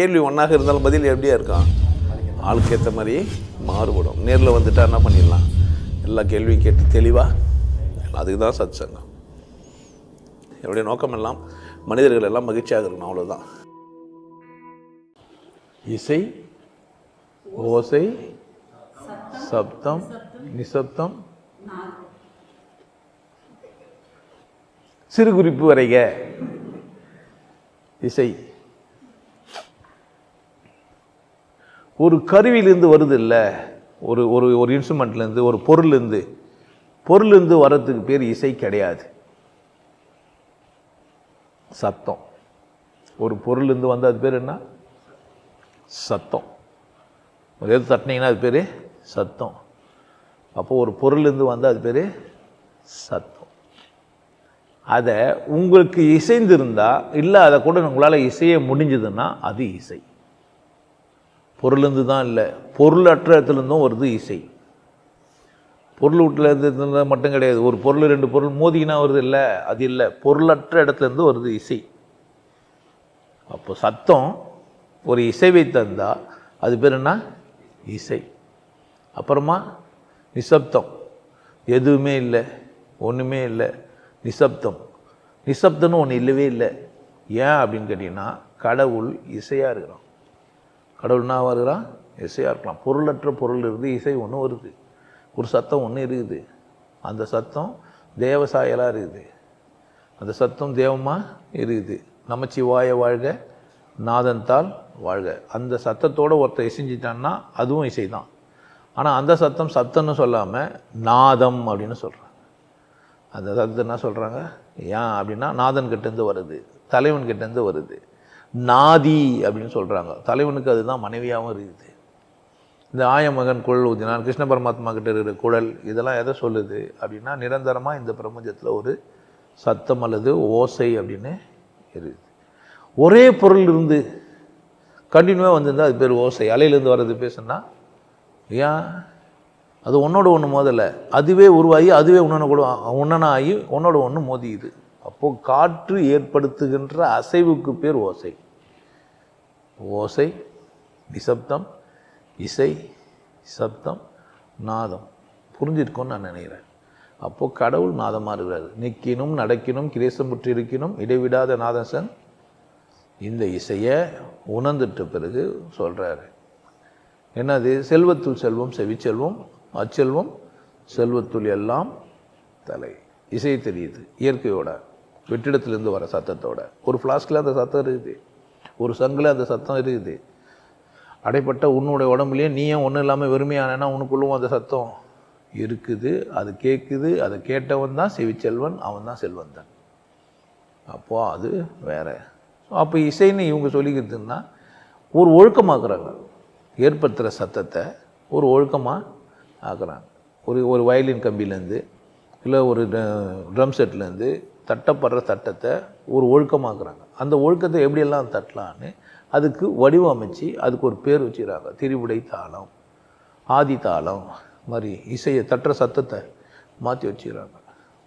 கேள்வி ஒன்றாக இருந்தாலும் பதில் எப்படியா இருக்கான் ஆளுக்கு ஏற்ற மாதிரி மாறுபடும். நேரில் வந்துட்டா என்ன பண்ணிடலாம்? எல்லா கேள்வியும் கேட்டு தெளிவாக அதுக்கு தான் சத் சங்கம் என்னுடைய நோக்கம் எல்லாம் மனிதர்கள் எல்லாம் மகிழ்ச்சியாக இருக்கணும் அவ்வளோதான் இசை ஓசை சப்தம் நிசப்தம். சிறு குறிப்பு வரைக. இசை. ஒரு கருவியிலேருந்து வருது இல்லை ஒரு ஒரு ஒரு இன்ஸ்ட்ருமெண்ட்லேருந்து ஒரு பொருள்லேருந்து பொருள்லேருந்து வர்றதுக்கு பேர் இசை கிடையாது. சத்தம். ஒரு பொருள்லேருந்து வந்து அது பேர் என்ன? சத்தம். ஒரு எது தட்டினீங்கன்னா அது பேர் சத்தம். அப்போது ஒரு பொருள்லேருந்து வந்து அது பேர் சத்தம். அதை உங்களுக்கு இசைந்திருந்தால் இல்லை அதை கூட உங்களால் இசைய முடிஞ்சதுன்னா அது இசை. பொருள்லேருந்து தான் இல்லை. பொருளற்ற இடத்துலேருந்தும் வருது இசை. பொருள் வீட்டில் இருந்து மட்டும் கிடையாது. ஒரு பொருள் ரெண்டு பொருள் மோதிக்கினா வருது இல்லை? அது இல்லை. பொருளற்ற இடத்துலேருந்து வருது இசை. அப்போ சத்தம் ஒரு இசைவை தந்தால் அது பேர் என்ன? இசை. அப்புறமா நிசப்தம். எதுவுமே இல்லை. ஒன்றுமே இல்லை. நிசப்தம். நிசப்தம்னு ஒன்று இல்லவே இல்லை. ஏன் அப்படின்னு கேட்டிங்கன்னா கடவுள் இசையாக இருக்கிறான். கடவுள் என்ன வருகிறான் இசையாக இருக்கலாம். பொருளற்ற பொருள் இருந்து இசை ஒன்று வருது. ஒரு சத்தம் ஒன்று இருக்குது. அந்த சத்தம் தேவசாயலாக இருக்குது. அந்த சத்தம் தேவமாக இருக்குது. நமச்சிவாய வாழ்க நாதன்தால் வாழ்க. அந்த சத்தத்தோட ஒருத்தர் இசைஞ்சிட்டான்னா அதுவும் இசை தான் ஆனால் அந்த சத்தம் சத்தம்னு சொல்லாமல் நாதம் அப்படின்னு சொல்கிறாங்க அந்த சத்தம் என்ன சொல்கிறாங்க ஏன் அப்படின்னா நாதன் கிட்டேருந்து வருது. தலைவன் கிட்டேருந்து வருது. நாதி அப்படின்னு சொல்கிறாங்க தலைவனுக்கு அதுதான் மனைவியாகவும் இருக்குது. இந்த ஆயமகன் குழல் ஊதினான் கிருஷ்ண பரமாத்மா கிட்ட இருக்கிற குழல் இதெல்லாம் எதை சொல்லுது அப்படின்னா நிரந்தரமாக இந்த பிரபஞ்சத்தில் ஒரு சத்தம் அல்லது ஓசை அப்படின்னு இருக்குது. ஒரே பொருள் இருந்து கண்டினியூவாக வந்திருந்தால் அது பேர் ஓசை. அலையிலேருந்து வர்றது பேசுனா ஏன் அது ஒன்றோட ஒன்று மோதலை. அதுவே உருவாகி அதுவே உன்னொன்று கூட உன்னனாகி ஒன்னோட ஒன்று மோதியுது. அப்போது காற்று ஏற்படுத்துகின்ற அசைவுக்கு பேர் ஓசை. ஓசை நிசப்தம் இசை சப்தம் நாதம். புரிஞ்சிருக்கும்னு நான் நினைக்கிறேன். அப்போது கடவுள் நாதமாக இருக்கிறார். நிற்கினும் நடக்கினும் கிரேசம் இருக்கணும் இடைவிடாத நாதசன் இந்த இசையை உணர்ந்துட்ட பிறகு சொல்கிறாரு என்னது? செல்வத்துள் செல்வம் செவிச்செல்வம் அச்செல்வம் செல்வத்துள் எல்லாம் தலை. இசை தெரியுது இயற்கையோட. வெற்றிடத்துலேருந்து வர சத்தத்தோட. ஒரு ஃப்ளாஸ்கில் அந்த சத்தம் இருக்குது. ஒரு சங்கில் அந்த சத்தம் இருக்குது. அடைப்பட்ட உன்னுடைய உடம்புலேயே நீ ஏன் ஒன்றும் இல்லாமல் வெறுமையானேன்னா உனக்குள்ளும் அந்த சத்தம் இருக்குது. அது கேட்குது அதை கேட்டவன் தான் செவிச்செல்வன் அவன் தான் செல்வந்தன். அப்போது அது வேற. அப்போ இசைன்னு இவங்க சொல்லிக்கிறதுன்னா ஒரு ஒழுக்கமாக்குறாங்க. ஏற்படுத்துகிற சத்தத்தை ஒரு ஒழுக்கமாக ஆக்குறாங்க ஒரு ஒரு வயலின் கம்பிலேருந்து இல்லை ஒரு ட்ரம் செட்லேருந்து தட்டப்படுற சட்டத்தை ஒரு ஒழுக்கமாக்குறாங்க. அந்த ஒழுக்கத்தை எப்படியெல்லாம் தட்டலான்னு அதுக்கு வடிவமைச்சு அதுக்கு ஒரு பேர் வச்சுக்கிறாங்க. திரிவுடை தாளம் ஆதி தாளம் மாதிரி இசையை தட்டுற சத்தத்தை மாற்றி வச்சுக்கிறாங்க.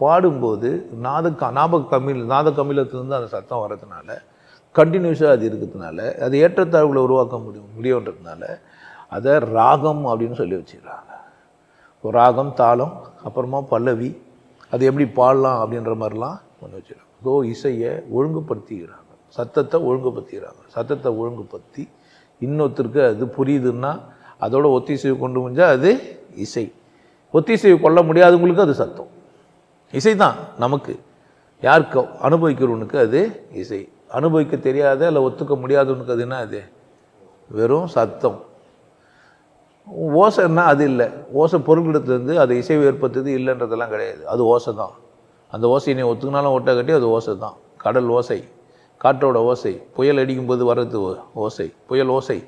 பாடும்போது நாத க ஞாபக கம்மியில் நாத கம்மிலத்துலேருந்து அந்த சத்தம் வர்றதுனால கண்டினியூஸாக அது இருக்கிறதுனால அது ஏற்றத்தாழ்வுகளை உருவாக்க முடியும் முடியுன்றதுனால அதை ராகம் அப்படின்னு சொல்லி வச்சுக்கிறாங்க. ராகம் தாளம் அப்புறமா பல்லவி அது எப்படி பாடலாம் அப்படின்ற மாதிரிலாம் பண்ணி வச்சுக்கிறாங்க ஸோ இசையை ஒழுங்குபடுத்திக்கிறாங்க. சத்தத்தை ஒழுங்குபடுத்திக்கிறாங்க. சத்தத்தை ஒழுங்குபடுத்தி இன்னொருத்தருக்கு அது புரியுதுன்னா அதோட ஒத்திசைவு கொண்டு முடிஞ்சால் அது இசை. ஒத்திசைவு கொள்ள முடியாதவங்களுக்கு அது சத்தம். இசை தான் நமக்கு. யாருக்கு அனுபவிக்கிறவனுக்கு அது இசை. அனுபவிக்க தெரியாத இல்லை ஒத்துக்க முடியாதவனுக்கு அது என்ன அது? வெறும் சத்தம். ஓசைன்னா அது இல்லை. ஓசை பொருட்களிடத்துலேருந்து அது இசை ஏற்படுத்துது இல்லைன்றதெல்லாம் கிடையாது. அது ஓசை தான் அந்த ஓசையை நீ ஒத்துக்கினாலும் ஓட்டை கட்டி அது ஓசை தான். கடல் ஓசை காற்றோட ஓசை புயல் அடிக்கும்போது வர்றது ஓ- ஓசை புயல் ஓசை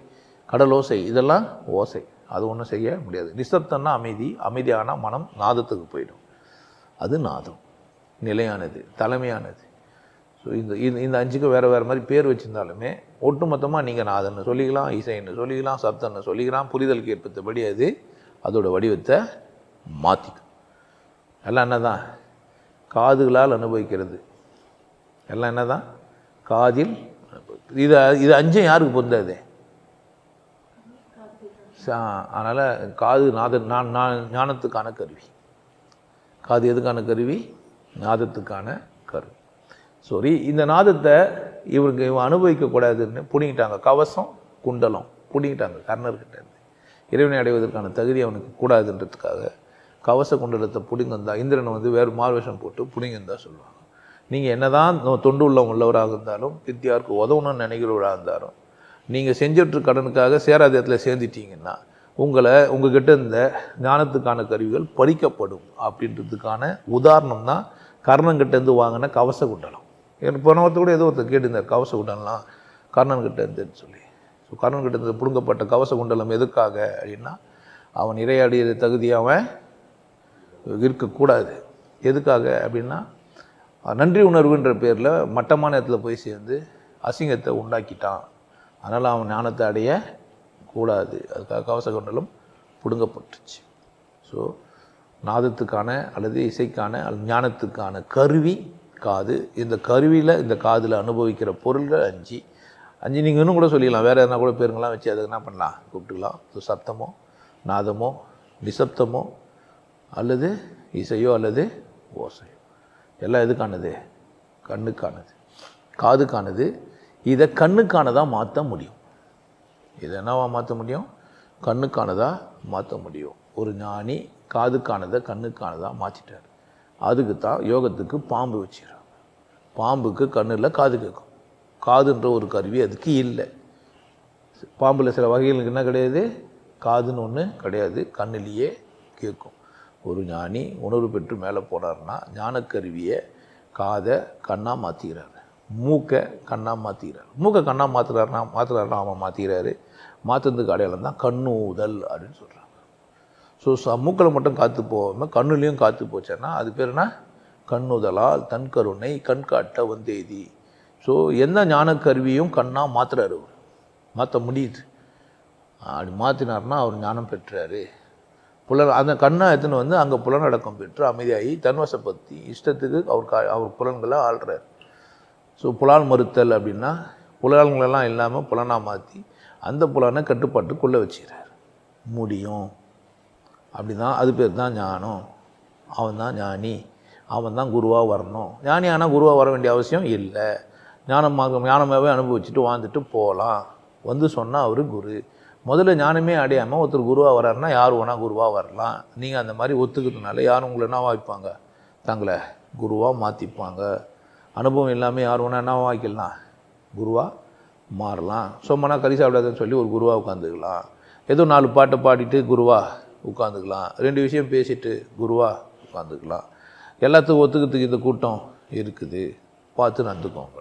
கடல் ஓசை இதெல்லாம் ஓசை. அது ஒன்றும் செய்ய முடியாது. நிசப்தம்னா அமைதி அமைதியான மனம் நாதத்துக்கு போயிடும். அது நாதம். நிலையானது தலைமையானது. ஸோ இந்த இந்த இந்த அஞ்சுக்கு வேறு வேறு மாதிரி பேர் வச்சிருந்தாலுமே ஒட்டுமொத்தமாக நீங்கள் நாதன்னு சொல்லிக்கலாம் இசைன்னு சொல்லிக்கலாம் சப்தன்னு சொல்லிக்கலாம் புரிதலுக்கு ஏற்பட்டபடி அது அதோடய வடிவத்தை மாற்றிக்கும் எல்லாம் என்ன தான் காதுகளால் அனுபவிக்கிறது. எல்லாம் என்ன தான் காதில் அனுபவி இது இது அஞ்சும் யாருக்கு பொருந்தாது அதனால் காது நாத நான் நான் ஞானத்துக்கான கருவி. காது எதுக்கான கருவி? நாதத்துக்கான கருவி. சாரி இந்த நாதத்தை இவருக்கு இவன் அனுபவிக்கக்கூடாதுன்னு புடிங்கிட்டாங்க. கவசம் குண்டலம் புடிங்கிட்டாங்க கர்ணர்கிட்ட இருந்து. இறைவனை அடைவதற்கான தகுதி அவனுக்கு கூடாதுன்றதுக்காக கவச குண்டலத்தை பிடுங்கந்தா இந்திரனை வந்து வேறு மார்வேஷம் போட்டு பிடுங்கந்தா சொல்லுவாங்க. நீங்கள் என்னதான் தொண்டு உள்ளம் உள்ளவராக இருந்தாலும் வித்தியாருக்கு உதவணும்னு நினைக்கிறவராக இருந்தாலும் நீங்கள் செஞ்சிட்டு கடனுக்காக சேராதத்தில் சேர்ந்துட்டீங்கன்னா உங்களை உங்ககிட்ட இருந்த ஞானத்துக்கான கருவிகள் பறிக்கப்படும் அப்படின்றதுக்கான உதாரணம் தான் கர்ணன்கிட்டேருந்து வாங்கின கவச குண்டலம். எனக்கு போனவர்த்த கூட ஏதோ ஒருத்தர் கேட்டிருந்தார் கவச குண்டலாம் கர்ணன்கிட்ட இருந்துன்னு சொல்லி. ஸோ கர்ணன்கிட்ட இருந்து பிடுங்கப்பட்ட கவச குண்டலம் எதுக்காக அப்படின்னா அவன் இரையாடிய தகுதி அவன் இருக்கக்கூடாது. எதுக்காக அப்படின்னா நன்றி உணர்வுன்ற பேரில் மட்டமான இடத்துல போய் சேர்ந்து அசிங்கத்தை உண்டாக்கிட்டான். அதனால் அவன் ஞானத்தை அடைய கூடாது. அதுக்காக கவச குண்டலம் பிடுங்கப்பட்டுச்சு. ஸோ நாதத்துக்கான அல்லது இசைக்கான அல்லது ஞானத்துக்கான கருவி காது. இந்த கருவியில் இந்த காதில் அனுபவிக்கிற பொருள்கள் அஞ்சு. அஞ்சு நீங்கள் இன்னும் கூட சொல்லிடலாம். வேறு எதனா கூட பேருங்களாம் வச்சு அதுக்கு என்ன பண்ணலாம்? கூப்பிட்டுக்கலாம். ஸோ சப்தமோ நாதமோ நிசப்தமோ அல்லது இசையோ அல்லது ஓசையோ. எல்லாம் எதுக்கானது? கண்ணுக்கானது. காதுக்கானது. இதை கண்ணுக்கானதாக மாற்ற முடியும். இதை என்னவா மாற்ற முடியும்? கண்ணுக்கானதாக மாற்ற முடியும். ஒரு ஞானி காதுக்கானதை கண்ணுக்கானதாக மாற்றிட்டார் அதுக்கு தான் யோகத்துக்கு பாம்பு வச்சுக்கிறாங்க பாம்புக்கு கண்ணில் காது கேட்கும். காதுன்ற ஒரு கருவி அதுக்கு இல்லை. பாம்பில் சில வகைகளுக்கு என்ன கிடையாது? காதுன்னு ஒன்று கிடையாது. கண்ணிலேயே கேட்கும். ஒரு ஞானி உணர்வு பெற்று மேலே போனார்னா ஞானக்கருவியை காதை கண்ணாக மாற்றிக்கிறாரு மூக்கை கண்ணாக மாற்றிக்கிறார் மூக்கை கண்ணாக மாற்றுறாருனா மாற்றுறாருனா அவன் மாற்றிக்கிறாரு மாற்றுறதுக்கு அடையாளம் தான் கண்ணூதல் அப்படின்னு சொல்கிறாங்க ஸோ ச மூக்கில் மட்டும் காற்று போகாமல் கண்ணுலேயும் காற்று போச்சேன்னா அது பேர் என்ன? கண்ணுதலால் தன் கருணை கண் காட்ட வந்தேதி. ஸோ எந்த ஞானக்கருவியும் கண்ணாக மாற்றுறாரு அவர். மாற்ற முடியுது. அப்படி மாற்றினார்னா அவர் ஞானம் பெற்றாரு. புலன் அந்த கண்ணை எடுத்துன்னு வந்து அங்கே புலனடக்கம் பெற்று அமைதியாகி தன்வசப்படுத்தி இஷ்டத்துக்கு அவர் கா அவர் புலன்களை ஆள்றார். ஸோ புலால் மறுத்தல் அப்படின்னா புலன்களெல்லாம் இல்லாமல் புலனாக மாற்றி அந்த புலனை கட்டுப்பாட்டுக்குள்ளே வச்சுக்கிறார் முடியும். அப்படி தான் அது பேர் தான் ஞானம். அவன் தான் ஞானி. அவன் தான் குருவாக வரணும். ஞானி ஆனால் குருவாக வர வேண்டிய அவசியம் இல்லை. ஞானமாக ஞானமாகவே அனுபவிச்சுட்டு வாழ்ந்துட்டு போகலாம் வந்து சொன்னால் அவர் குரு. முதல்ல ஞானமே அடையாமல் ஒருத்தர் குருவாக வர்றாருன்னா யார் வேணால் குருவாக வரலாம். நீங்கள் அந்த மாதிரி ஒத்துக்கிறதுனால யாரும் உங்களை என்ன வாய்ப்பாங்க? தங்களை குருவாக மாற்றிப்பாங்க அனுபவம் இல்லாமல் யார் வேணால் என்ன வாய்க்கலாம்? குருவாக மாறலாம். சொம்மனா கறி சாப்பிடாதுன்னு சொல்லி ஒரு குருவாக உட்காந்துக்கலாம் ஏதோ நாலு பாட்டை பாடிட்டு குருவாக உட்காந்துக்கலாம் ரெண்டு விஷயம் பேசிட்டு குருவாக உட்காந்துக்கலாம் எல்லாத்துக்கும் ஒத்துக்கிறதுக்கு இந்த கூட்டம் இருக்குது. பார்த்து நடந்துக்கோங்க.